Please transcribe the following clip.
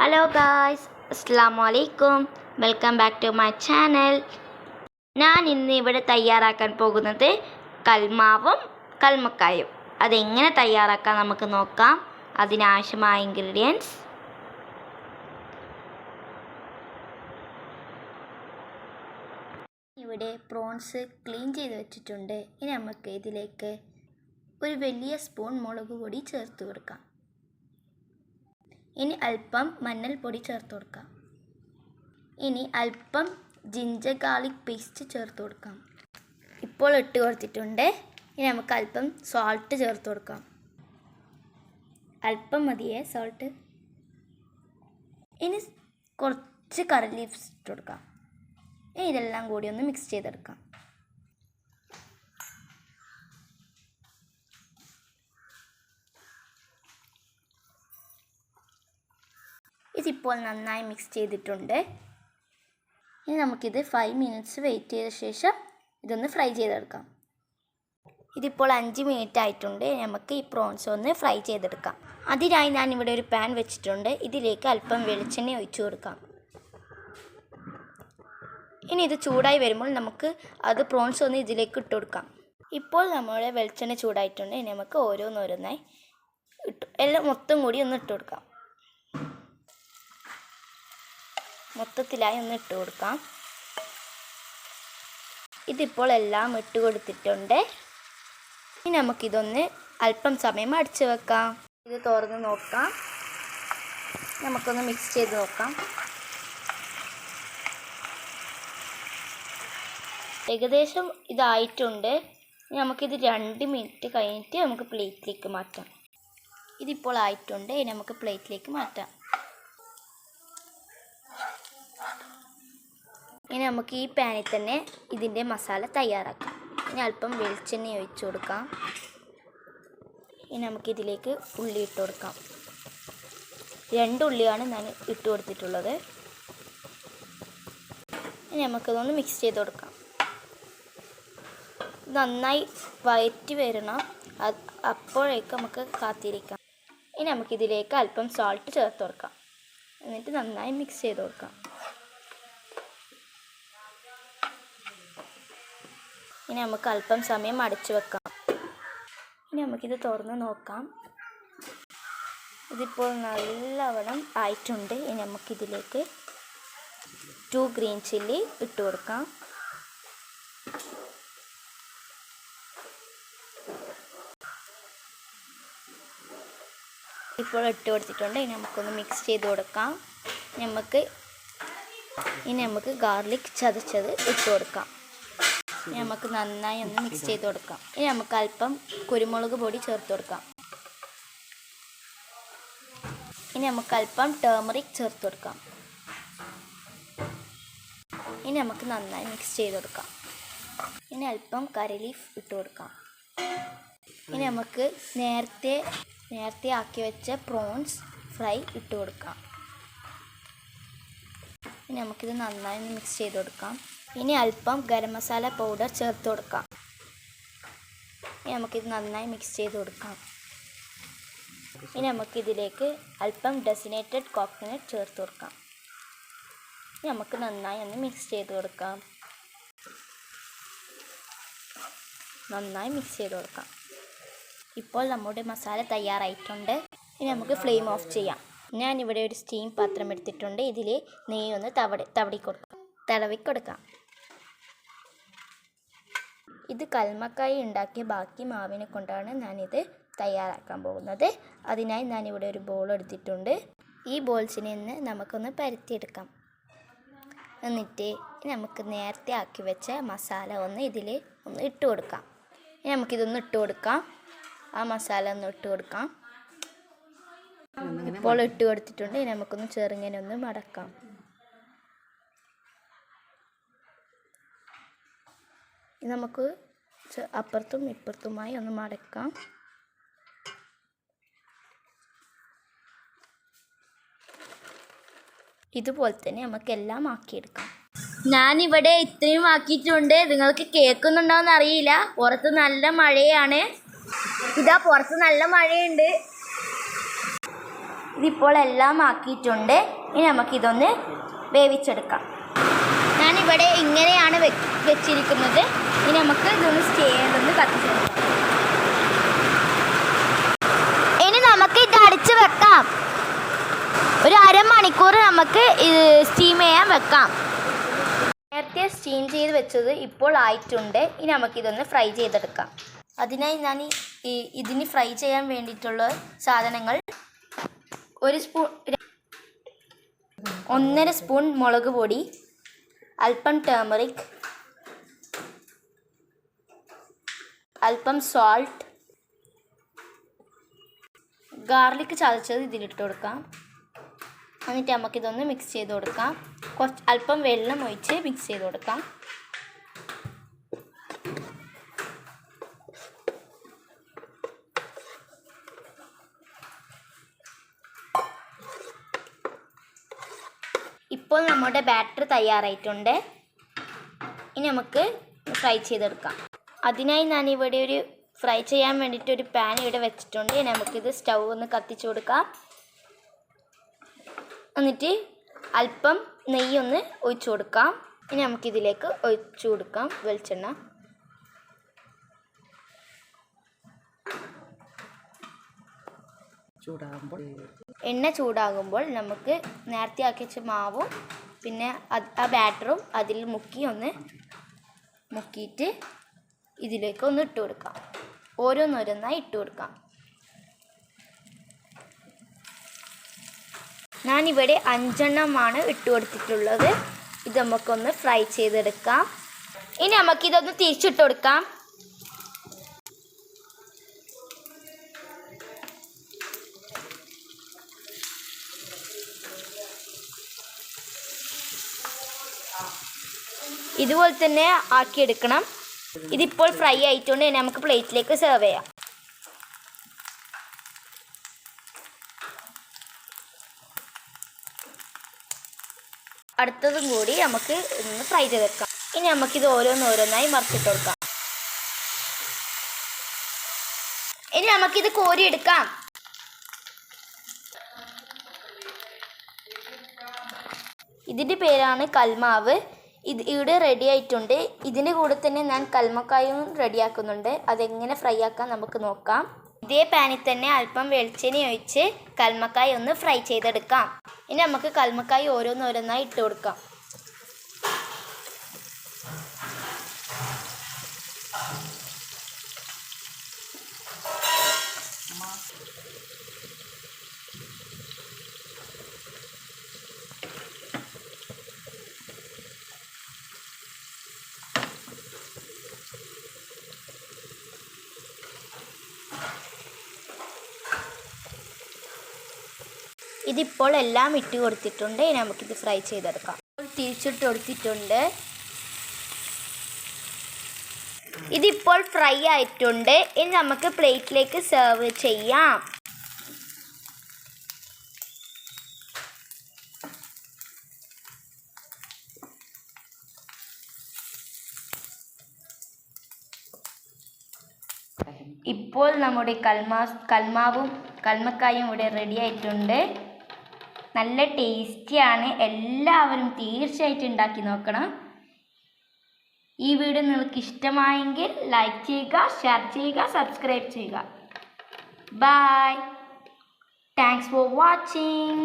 Hello guys അസ്സാം വലൈക്കും welcome back to my channel ഞാൻ ഇന്ന് ഇവിടെ തയ്യാറാക്കാൻ പോകുന്നത് കൽമാവും കൽമക്കായും. അതെങ്ങനെ തയ്യാറാക്കാൻ നമുക്ക് നോക്കാം. അതിനാവശ്യമായ ഇൻഗ്രീഡിയൻസ് ഇവിടെ പ്രോൺസ് ക്ലീൻ ചെയ്ത് വെച്ചിട്ടുണ്ട്. ഇനി നമുക്ക് ഇതിലേക്ക് ഒരു വലിയ സ്പൂൺ മുളക് പൊടി ചേർത്ത് കൊടുക്കാം. ഇനി അല്പം മഞ്ഞൾപ്പൊടി ചേർത്ത് കൊടുക്കാം. ഇനി അല്പം ജിഞ്ചർ ഗാർലിക് പേസ്റ്റ് ചേർത്ത് കൊടുക്കാം. ഇപ്പോൾ ഇട്ട് കൊടുത്തിട്ടുണ്ട്. ഇനി നമുക്ക് അല്പം സോൾട്ട് ചേർത്ത് കൊടുക്കാം. അല്പം മതിയേ സോൾട്ട് ഇനി കുറച്ച് കറി ലീവ്സ് ഇട്ട് കൊടുക്കാം. ഇനി ഇതെല്ലാം കൂടി ഒന്ന് മിക്സ് ചെയ്തെടുക്കാം. ഇതിപ്പോൾ നന്നായി മിക്സ് ചെയ്തിട്ടുണ്ട്. ഇനി നമുക്കിത് ഫൈവ് മിനിറ്റ്സ് വെയിറ്റ് ചെയ്ത ശേഷം ഇതൊന്ന് ഫ്രൈ ചെയ്തെടുക്കാം. ഇതിപ്പോൾ അഞ്ച് മിനിറ്റ് ആയിട്ടുണ്ട്. നമുക്ക് ഈ പ്രോൺസ് ഒന്ന് ഫ്രൈ ചെയ്തെടുക്കാം. അതിനായി ഞാൻ ഇവിടെ ഒരു പാൻ വെച്ചിട്ടുണ്ട്. ഇതിലേക്ക് അല്പം വെളിച്ചെണ്ണ ഒഴിച്ചു കൊടുക്കാം. ഇനി ഇത് ചൂടായി വരുമ്പോൾ നമുക്ക് അത് പ്രോൺസ് ഒന്ന് ഇതിലേക്ക് ഇട്ട് കൊടുക്കാം. ഇപ്പോൾ നമ്മുടെ വെളിച്ചെണ്ണ ചൂടായിട്ടുണ്ട്. ഇനി നമുക്ക് ഓരോന്നോരോന്നായി ഇട്ട് എല്ലാം മൊത്തം കൂടി ഒന്ന് ഇട്ട് കൊടുക്കാം. മൊത്തത്തിലായി ഒന്ന് ഇട്ട് കൊടുക്കാം. ഇതിപ്പോൾ എല്ലാം ഇട്ട് കൊടുത്തിട്ടുണ്ട്. ഇനി നമുക്കിതൊന്ന് അല്പം സമയം അടിച്ചു വെക്കാം. ഇത് തുറന്ന് നോക്കാം. നമുക്കൊന്ന് മിക്സ് ചെയ്ത് നോക്കാം. ഏകദേശം ഇതായിട്ടുണ്ട്. നമുക്കിത് രണ്ട് മിനിറ്റ് കഴിഞ്ഞിട്ട് നമുക്ക് പ്ലേറ്റിലേക്ക് മാറ്റാം. ഇതിപ്പോൾ ആയിട്ടുണ്ട്. ഇനി നമുക്ക് പ്ലേറ്റിലേക്ക് മാറ്റാം. ഇനി നമുക്ക് ഈ പാനിൽ തന്നെ ഇതിന്റെ മസാല തയ്യാറാക്കാം. ഇനി അല്പം വെളിച്ചെണ്ണ ഒഴിച്ചു കൊടുക്കാം. ഇനി നമുക്കിതിലേക്ക് ഉള്ളി ഇട്ട് കൊടുക്കാം. രണ്ട് ഉള്ളിയാണ് ഞാൻ ഇട്ട് കൊടുത്തിട്ടുള്ളത്. ഇനി നമുക്കതൊന്ന് മിക്സ് ചെയ്ത് കൊടുക്കാം. നന്നായി വയറ്റി വരണം. അപ്പോഴേക്ക് നമുക്ക് കാത്തിരിക്കാം. ഇനി നമുക്കിതിലേക്ക് അല്പം സോൾട്ട് ചേർത്ത് കൊടുക്കാം. എന്നിട്ട് നന്നായി മിക്സ് ചെയ്ത് കൊടുക്കാം. ഇനി നമുക്ക് അല്പം സമയം അടച്ചു വെക്കാം. ഇനി നമുക്കിത് തുറന്ന് നോക്കാം. ഇതിപ്പോൾ നല്ലവണ്ണം ആയിട്ടുണ്ട്. ഇനി നമുക്കിതിലേക്ക് ടു ഗ്രീൻ ചില്ലി ഇട്ട് കൊടുക്കാം. ഇപ്പോൾ ഇട്ട് കൊടുത്തിട്ടുണ്ട്. ഇനി നമുക്കൊന്ന് മിക്സ് ചെയ്ത് കൊടുക്കാം. നമുക്ക് ഇനി നമുക്ക് ഗാർലിക് ചതച്ചത് ഇട്ട് കൊടുക്കാം. ഇനി നമുക്ക് നന്നായി ഒന്ന് മിക്സ് ചെയ്ത് കൊടുക്കാം. ഇനി നമുക്ക് അല്പം കുരുമുളക് പൊടി ചേർത്ത് കൊടുക്കാം. ഇനി നമുക്ക് അല്പം ടേമറിക് ചേർത്ത് കൊടുക്കാം. ഇനി നമുക്ക് നന്നായി മിക്സ് ചെയ്ത് കൊടുക്കാം. ഇനി അല്പം കരലീഫ് ലീഫ് ഇട്ട് കൊടുക്കാം. ഇനി നമുക്ക് നേരത്തെ നേരത്തെ ആക്കി വെച്ച പ്രോൺസ് ഫ്രൈ ഇട്ട് കൊടുക്കാം. ഇനി നമുക്കിത് നന്നായി മിക്സ് ചെയ്ത് കൊടുക്കാം. ഇനി അല്പം ഗരം മസാല പൗഡർ ചേർത്ത് കൊടുക്കാം. ഇനി നമുക്കിത് നന്നായി മിക്സ് ചെയ്ത് കൊടുക്കാം. ഇനി നമുക്കിതിലേക്ക് അല്പം ഡെസിനേറ്റഡ് കോക്കനട്ട് ചേർത്ത് കൊടുക്കാം. ഇനി നമുക്ക് നന്നായി ഒന്ന് മിക്സ് ചെയ്ത് കൊടുക്കാം. നന്നായി മിക്സ് ചെയ്ത് കൊടുക്കാം. ഇപ്പോൾ നമ്മുടെ മസാല തയ്യാറായിട്ടുണ്ട്. ഇനി നമുക്ക് ഫ്ലെയിം ഓഫ് ചെയ്യാം. ഞാനിവിടെ ഒരു സ്റ്റീം പാത്രം എടുത്തിട്ടുണ്ട്. ഇതിൽ നെയ്യ് ഒന്ന് തവടി തവടി കൊടുക്കാം. തടവി കൊടുക്കാം ഇത് കൽമക്കായി ഉണ്ടാക്കിയ ബാക്കി മാവിനെ കൊണ്ടാണ് ഞാനിത് തയ്യാറാക്കാൻ പോകുന്നത്. അതിനായി ഞാനിവിടെ ഒരു ബോൾ എടുത്തിട്ടുണ്ട്. ഈ ബോൾസിനെ ഇന്ന് നമുക്കൊന്ന് പരത്തിയെടുക്കാം. എന്നിട്ട് നമുക്ക് നേരത്തെ ആക്കി വെച്ച മസാല ഒന്ന് ഇതിൽ ഒന്ന് ഇട്ട് കൊടുക്കാം. ഇനി നമുക്കിതൊന്ന് ഇട്ട് കൊടുക്കാം. ആ മസാല ഒന്ന് ഇട്ട് കൊടുക്കാം. ഇപ്പോൾ ഇട്ട് കൊടുത്തിട്ടുണ്ട്. ഇനി നമുക്കൊന്ന് ചെറുങ്ങനെ ഒന്ന് മടക്കാം. ഇനി നമുക്ക് അപ്പുറത്തും ഇപ്പുറത്തുമായി ഒന്ന് മടക്കാം. ഇതുപോലെ തന്നെ നമുക്ക് എല്ലാം ആക്കിയെടുക്കാം. ഞാനിവിടെ ഇത്രയും ആക്കിയിട്ടുണ്ട്. നിങ്ങൾക്ക് കേൾക്കുന്നുണ്ടോയെന്ന് അറിയില്ല. പുറത്ത് നല്ല മഴയാണ്. ഇതാ പുറത്ത് നല്ല മഴയുണ്ട്. ഇതിപ്പോൾ എല്ലാം ആക്കിയിട്ടുണ്ട്. ഇനി നമുക്കിതൊന്ന് വേവിച്ചെടുക്കാം. ഞാനിവിടെ ഇങ്ങനെയാണ് വെച്ചിരിക്കുന്നത്. ഇനി നമുക്ക് ഇതൊന്ന് സ്റ്റേതൊന്ന് കത്തിച്ചെടുക്കാം ഇനി നമുക്ക് ഇത് അടിച്ച് വെക്കാം. ഒരു അരമണിക്കൂർ നമുക്ക് സ്റ്റീം ചെയ്യാൻ വെക്കാം. നേരത്തെ സ്റ്റീം ചെയ്ത് വെച്ചത് ഇപ്പോൾ ആയിട്ടുണ്ട്. ഇനി നമുക്കിതൊന്ന് ഫ്രൈ ചെയ്തെടുക്കാം. അതിനായി ഞാൻ ഈ ഇതിന് ഫ്രൈ ചെയ്യാൻ വേണ്ടിയിട്ടുള്ള സാധനങ്ങൾ ഒരു സ്പൂൺ ഒന്നര സ്പൂൺ മുളക് പൊടി അല്പം ടേമറിക് അല്പം സോൾട്ട് ഗാർലിക് ചതച്ചത് ഇതിലിട്ട് കൊടുക്കാം. എന്നിട്ട് നമുക്കിതൊന്ന് മിക്സ് ചെയ്ത് കൊടുക്കാം. കുറച്ച് അല്പം വെള്ളം ഒഴിച്ച് മിക്സ് ചെയ്ത് കൊടുക്കാം. ഇപ്പോൾ നമ്മുടെ ബാറ്റർ തയ്യാറായിട്ടുണ്ട്. ഇനി നമുക്ക് ഫ്രൈ ചെയ്തെടുക്കാം. അതിനായി ഞാൻ ഇവിടെ ഒരു ഫ്രൈ ചെയ്യാൻ വേണ്ടിയിട്ട് ഒരു പാൻ ഇവിടെ വെച്ചിട്ടുണ്ട്. നമുക്കിത് സ്റ്റൗ ഒന്ന് കത്തിച്ചു കൊടുക്കാം. എന്നിട്ട് അല്പം നെയ്യൊന്ന് ഒഴിച്ചു കൊടുക്കാം. ഇനി നമുക്കിതിലേക്ക് ഒഴിച്ചു കൊടുക്കാം വെളിച്ചെണ്ണ. ചൂടാകുമ്പോൾ എണ്ണ ചൂടാകുമ്പോൾ നമുക്ക് നേരത്തെ ആക്കി വെച്ച മാവും പിന്നെ ആ ബാറ്ററും അതിൽ മുക്കി ഒന്ന് മുക്കിയിട്ട് ഇതിലേക്ക് ഒന്ന് ഇട്ട് കൊടുക്കാം. ഓരോന്നോരോന്നായി ഇട്ട് കൊടുക്കാം. ഞാനിവിടെ അഞ്ചെണ്ണമാണ് ഇട്ട് കൊടുത്തിട്ടുള്ളത്. ഇത് നമുക്കൊന്ന് ഫ്രൈ ചെയ്തെടുക്കാം. ഇനി നമുക്കിതൊന്ന് തിരിച്ചിട്ട് കൊടുക്കാം. ഇതുപോലെ തന്നെ ആക്കിയെടുക്കണം. ഇതിപ്പോൾ ഫ്രൈ ആയിട്ടുണ്ട്. തന്നെ നമുക്ക് പ്ലേറ്റിലേക്ക് സെർവ് ചെയ്യാം. അടുത്തതും കൂടി നമുക്ക് ഒന്ന് ഫ്രൈ ചെയ്തെടുക്കാം. ഇനി നമുക്കിത് ഓരോന്നോരോന്നായി മറിച്ചിട്ട് കൊടുക്കാം. ഇനി നമുക്കിത് കോരിയെടുക്കാം. ഇതിന്റെ പേരാണ് കൽമാവ്. ഇത് ഇവിടെ റെഡി ആയിട്ടുണ്ട്. ഇതിന്റെ കൂടെ തന്നെ ഞാൻ കൽമക്കായും റെഡിയാക്കുന്നുണ്ട് അതെങ്ങനെ ഫ്രൈ ആക്കാൻ നമുക്ക് നോക്കാം. ഇതേ പാനിൽ തന്നെ അല്പം വെളിച്ചെണ്ണ ഒഴിച്ച് കൽമക്കായ ഒന്ന് ഫ്രൈ ചെയ്തെടുക്കാം. ഇനി നമുക്ക് കൽമക്കായ ഓരോന്നോരോന്നായി ഇട്ട് കൊടുക്കാം. ഇതിപ്പോൾ എല്ലാം ഇട്ട് കൊടുത്തിട്ടുണ്ട്. ഇനി നമുക്കിത് ഫ്രൈ ചെയ്തെടുക്കാം. തിരിച്ചിട്ട് കൊടുത്തിട്ടുണ്ട്. ഇതിപ്പോൾ ഫ്രൈ ആയിട്ടുണ്ട്. ഇനി നമുക്ക് പ്ലേറ്റിലേക്ക് സെർവ് ചെയ്യാം. ഇപ്പോൾ നമ്മുടെ കൽമാ കൽമാവും കൽമക്കായും ഇവിടെ റെഡി ആയിട്ടുണ്ട്. നല്ല ടേസ്റ്റിയാണ് എല്ലാവരും തീർച്ചയായിട്ടും ഉണ്ടാക്കി നോക്കണം. ഈ വീഡിയോ നിങ്ങൾക്ക് ഇഷ്ടമായെങ്കിൽ ലൈക്ക് ചെയ്യുക ഷെയർ ചെയ്യുക സബ്സ്ക്രൈബ് ചെയ്യുക. Bye thanks for watching